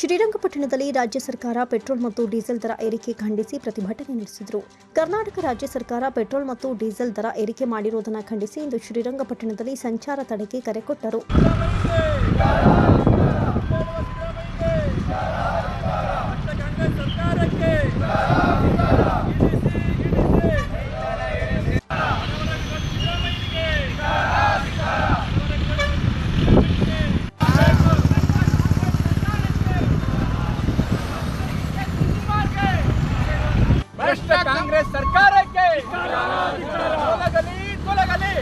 ಶ್ರೀರಂಗಪಟ್ಟಣದಲ್ಲಿ ರಾಜ್ಯ ಸರ್ಕಾರ ಪೆಟ್ರೋಲ್ ಮತ್ತು ಡೀಸೆಲ್ ದರ ಏರಿಕೆ ಖಂಡಿಸಿ ಪ್ರತಿಭಟನೆ ನಡೆಸಿದರು. ಕರ್ನಾಟಕ ರಾಜ್ಯ ಸರ್ಕಾರ ಪೆಟ್ರೋಲ್ ಮತ್ತು ಡೀಸೆಲ್ ದರ ಏರಿಕೆ ಮಾಡಿರುವುದನ್ನು ಖಂಡಿಸಿ ಇಂದು ಶ್ರೀರಂಗಪಟ್ಟಣದಲ್ಲಿ ಸಂಚಾರ ತಡೆಗೆ ಕರೆ ಕೊಟ್ಟರು. ಭ್ರಷ್ಟ ಕಾಂಗ್ರೆಸ್ ಸರ್ಕಾರಕ್ಕೆ. ತೊಲಗಲಿ ತೊಲಗಲಿ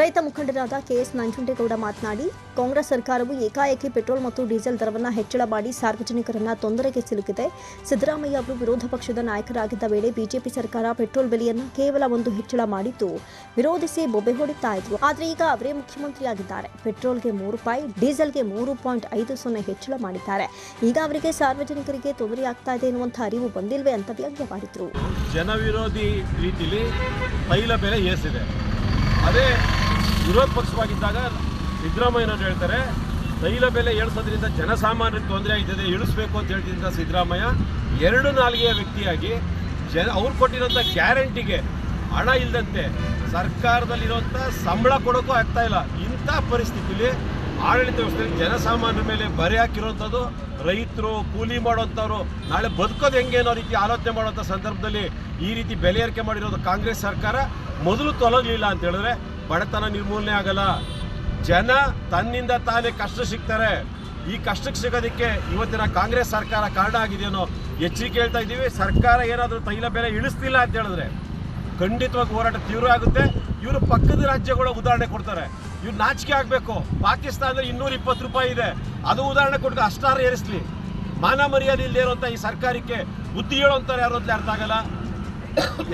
ರೈತ ಮುಖಂಡರಾದ ಕೆಎಸ್ ನಂಜುಂಡೇಗೌಡ ಮಾತನಾಡಿ ಕಾಂಗ್ರೆಸ್ ಸರ್ಕಾರವು ಏಕಾಏಕಿ ಪೆಟ್ರೋಲ್ ಮತ್ತು ಡೀಸೆಲ್ ದರವನ್ನು ಹೆಚ್ಚಳ ಮಾಡಿ ಸಾರ್ವಜನಿಕರನ್ನ ತೊಂದರೆಗೆ ಸಿಲುಕಿದೆ. ಸಿದ್ದರಾಮಯ್ಯ ಅವರು ವಿರೋಧ ಪಕ್ಷದ ನಾಯಕರಾಗಿದ್ದ ವೇಳೆ ಬಿಜೆಪಿ ಸರ್ಕಾರ ಪೆಟ್ರೋಲ್ ಬೆಲೆಯನ್ನು ಕೇವಲ ಒಂದು ಹೆಚ್ಚಳ ಮಾಡಿದ್ದು ವಿರೋಧಿಸಿ ಬೊಬ್ಬೆ ಹೊಡಿತಾ ಇದ್ರು. ಆದರೆ ಈಗ ಅವರೇ ಮುಖ್ಯಮಂತ್ರಿಯಾಗಿದ್ದಾರೆ. ಪೆಟ್ರೋಲ್ಗೆ ಮೂರು ರೂಪಾಯಿ ಡೀಸೆಲ್ಗೆ ಮೂರು ಪಾಯಿಂಟ್ ಐದು ಸೊನ್ನೆ ಹೆಚ್ಚಳ ಮಾಡಿದ್ದಾರೆ. ಈಗ ಅವರಿಗೆ ಸಾರ್ವಜನಿಕರಿಗೆ ತೊಂದರೆಯಾಗ್ತಾ ಇದೆ ಎನ್ನುವಂಥ ಅರಿವು ಬಂದಿಲ್ವೇ ಅಂತ ವ್ಯಂಗ್ಯವಾಡಿದ್ರು ಜನವಿರೋಧಿ ರೀತಿಲಿ ತೈಲ ಬೆಲೆ ಏರಿಸಿದೆ. ಅದೇ ವಿರೋಧ ಪಕ್ಷವಾಗಿದ್ದಾಗ ಸಿದ್ದರಾಮಯ್ಯನವರು ಹೇಳ್ತಾರೆ, ತೈಲ ಬೆಲೆ ಏಳಿಸೋದ್ರಿಂದ ಜನಸಾಮಾನ್ಯರಿಗೆ ತೊಂದರೆ ಆಗ್ತದೆ ಇಳಿಸ್ಬೇಕು ಅಂತ ಹೇಳ್ತಿದ್ದ ಸಿದ್ದರಾಮಯ್ಯ, ಎರಡು ನಾಲಿಗೆಯ ವ್ಯಕ್ತಿಯಾಗಿ ಜನ ಅವ್ರು ಕೊಟ್ಟಿರೋಂಥ ಗ್ಯಾರಂಟಿಗೆ ಹಣ ಇಲ್ಲದಂತೆ ಸರ್ಕಾರದಲ್ಲಿರುವಂಥ ಸಂಬಳ ಕೊಡೋಕ್ಕೂ ಆಗ್ತಾ ಇಲ್ಲ. ಇಂಥ ಪರಿಸ್ಥಿತಿಲಿ ಆಡಳಿತ ವ್ಯವಸ್ಥೆಯಲ್ಲಿ ಜನಸಾಮಾನ್ಯರ ಮೇಲೆ ಬರೆ ಹಾಕಿರುವಂಥದ್ದು, ರೈತರು ಕೂಲಿ ಮಾಡುವಂಥವ್ರು, ನಾಳೆ ಬದುಕೋದು ಹೆಂಗೆ ಅನ್ನೋ ರೀತಿ ಆಲೋಚನೆ ಮಾಡುವಂಥ ಸಂದರ್ಭದಲ್ಲಿ ಈ ರೀತಿ ಬೆಲೆ ಏರಿಕೆ ಮಾಡಿರೋದು ಕಾಂಗ್ರೆಸ್ ಸರ್ಕಾರ. ಮೊದಲು ತೊಲಗಲಿಲ್ಲ ಅಂತ ಹೇಳಿದ್ರೆ ಬಡತನ ನಿರ್ಮೂಲನೆ ಆಗಲ್ಲ. ಜನ ತನ್ನಿಂದ ತಾನೇ ಕಷ್ಟ ಸಿಗ್ತಾರೆ. ಈ ಕಷ್ಟಕ್ಕೆ ಸಿಗೋದಕ್ಕೆ ಇವತ್ತಿನ ಕಾಂಗ್ರೆಸ್ ಸರ್ಕಾರ ಕಾರಣ ಆಗಿದೆಯೋ ಎಚ್ಚರಿಕೆ ಹೇಳ್ತಾ ಇದ್ದೀವಿ. ಸರ್ಕಾರ ಏನಾದರೂ ತೈಲ ಬೆಲೆ ಇಳಿಸ್ತಿಲ್ಲ ಅಂತ ಹೇಳಿದ್ರೆ ಖಂಡಿತವಾಗಿ ಹೋರಾಟ ತೀವ್ರ ಆಗುತ್ತೆ. ಇವರು ಪಕ್ಕದ ರಾಜ್ಯಗಳ ಉದಾಹರಣೆ ಕೊಡ್ತಾರೆ. ಇವ್ರು ನಾಚಿಕೆ ಆಗಬೇಕು. ಪಾಕಿಸ್ತಾನದಲ್ಲಿ ಇನ್ನೂರ ಇಪ್ಪತ್ತು ರೂಪಾಯಿ ಇದೆ. ಅದು ಉದಾಹರಣೆ ಕೊಟ್ಟು ಅಷ್ಟಾರು ಏರಿಸ್ಲಿ. ಮಾನ ಮರ್ಯಾದೆ ಇಲ್ಲದೆ ಇರುವಂಥ ಈ ಸರ್ಕಾರಕ್ಕೆ ಬುದ್ಧಿ ಹೇಳೋಂತಾರೆ ಯಾರು ಅಂತ ಅರ್ಥ ಆಗಲ್ಲ.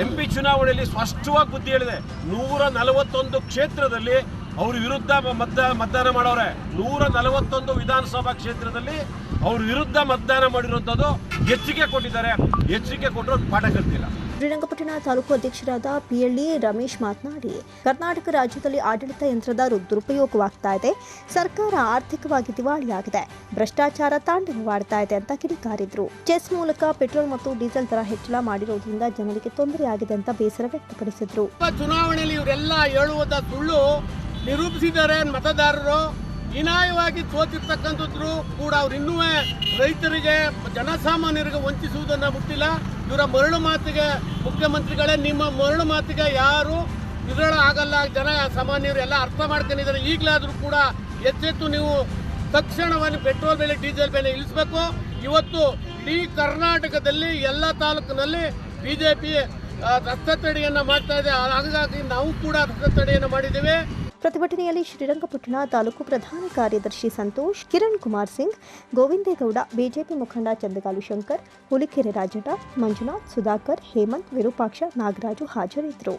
ಎಂ ಪಿ ಚುನಾವಣೆಯಲ್ಲಿ ಸ್ಪಷ್ಟವಾಗಿ ಬುದ್ಧಿ ಹೇಳಿದೆ. ನೂರ ನಲವತ್ತೊಂದು ಕ್ಷೇತ್ರದಲ್ಲಿ ಅವ್ರ ವಿರುದ್ಧ ಮತ, ಮತದಾನ ಮಾಡೋರೆ. ನೂರ ನಲವತ್ತೊಂದು ವಿಧಾನಸಭಾ ಕ್ಷೇತ್ರದಲ್ಲಿ ಅವ್ರ ವಿರುದ್ಧ ಮತದಾನ ಮಾಡಿರುವಂಥದ್ದು ಎಚ್ಚರಿಕೆ ಕೊಟ್ಟಿದ್ದಾರೆ. ಎಚ್ಚರಿಕೆ ಕೊಟ್ಟರು ಪಾಠ ಕಲ್ತಿಲ್ಲ. ಶ್ರೀರಂಗಪಟ್ಟಣ ತಾಲೂಕು ಅಧ್ಯಕ್ಷರಾದ ಪಿಎಲ್ಡಿ ರಮೇಶ್ ಮಾತನಾಡಿ, ಕರ್ನಾಟಕ ರಾಜ್ಯದಲ್ಲಿ ಆಡಳಿತ ಯಂತ್ರದ ದುರುಪಯೋಗವಾಗ್ತಾ ಇದೆ. ಸರ್ಕಾರ ಆರ್ಥಿಕವಾಗಿ ದಿವಾಳಿಯಾಗಿದೆ. ಭ್ರಷ್ಟಾಚಾರ ತಾಂಡವವಾಡ್ತಾ ಇದೆ ಅಂತ ಕಿಡಿಕಾರಿದ್ರು. ಚೆಸ್ ಮೂಲಕ ಪೆಟ್ರೋಲ್ ಮತ್ತು ಡೀಸೆಲ್ ದರ ಹೆಚ್ಚಳ ಮಾಡಿರುವುದರಿಂದ ಜನರಿಗೆ ತೊಂದರೆಯಾಗಿದೆ ಅಂತ ಬೇಸರ ವ್ಯಕ್ತಪಡಿಸಿದ್ರು. ಚುನಾವಣೆಯಲ್ಲಿ ಇವರೆಲ್ಲ ಹೇಳುವುದ ಸುಳ್ಳು ನಿರೂಪಿಸಿದ್ದಾರೆ ಮತದಾರರು. ಹೀನಾಯವಾಗಿ ಸೋತಿರ್ತಕ್ಕಂಥದ್ರು ಕೂಡ ಅವ್ರು ಇನ್ನೂ ರೈತರಿಗೆ, ಜನಸಾಮಾನ್ಯರಿಗೆ ವಂಚಿಸುವುದನ್ನು ಮುಟ್ಟಿಲ್ಲ. ಇವರ ಮರಳು ಮಾತಿಗೆ ಮುಖ್ಯಮಂತ್ರಿಗಳೇ, ನಿಮ್ಮ ಮರಳು ಮಾತಿಗೆ ಯಾರು ವಿರಳ ಆಗಲ್ಲ. ಜನ ಸಾಮಾನ್ಯರು ಎಲ್ಲ ಅರ್ಥ ಮಾಡ್ಕೊಂಡಿದ್ದಾರೆ. ಈಗಲಾದರೂ ಕೂಡ ಎಚ್ಚೆತ್ತು ನೀವು ತಕ್ಷಣವನ್ನು ಪೆಟ್ರೋಲ್ ಬೆಲೆ, ಡೀಸೆಲ್ ಬೆಲೆ ಇಳಿಸಬೇಕು. ಇವತ್ತು ಇಡೀ ಕರ್ನಾಟಕದಲ್ಲಿ ಎಲ್ಲ ತಾಲೂಕಿನಲ್ಲಿ ಬಿಜೆಪಿ ರಸ್ತೆ ತಡೆಯನ್ನು ಮಾಡ್ತಾ ಇದೆ. ಹಾಗಾಗಿ ನಾವು ಕೂಡ ರಕ್ತ ತಡೆಯನ್ನು ಮಾಡಿದ್ದೇವೆ. ಪ್ರತಿಭಟನೆಯಲ್ಲಿ ಶ್ರೀರಂಗಪಟ್ಟಣ ತಾಲೂಕು ಪ್ರಧಾನ ಕಾರ್ಯದರ್ಶಿ ಸಂತೋಷ್, ಕಿರಣ್ ಕುಮಾರ್ ಸಿಂಗ್, ಗೋವಿಂದೇಗೌಡ, ಬಿಜೆಪಿ ಮುಖಂಡ ಚಂದಗಾಲು ಶಂಕರ್, ಹುಲಿಕೆರೆ ರಾಜಟ ಮಂಜುನಾಥ್ ಸುಧಾಕರ್, ಹೇಮಂತ್, ವಿರೂಪಾಕ್ಷ ನಾಗರಾಜು ಹಾಜರಿದ್ದರು.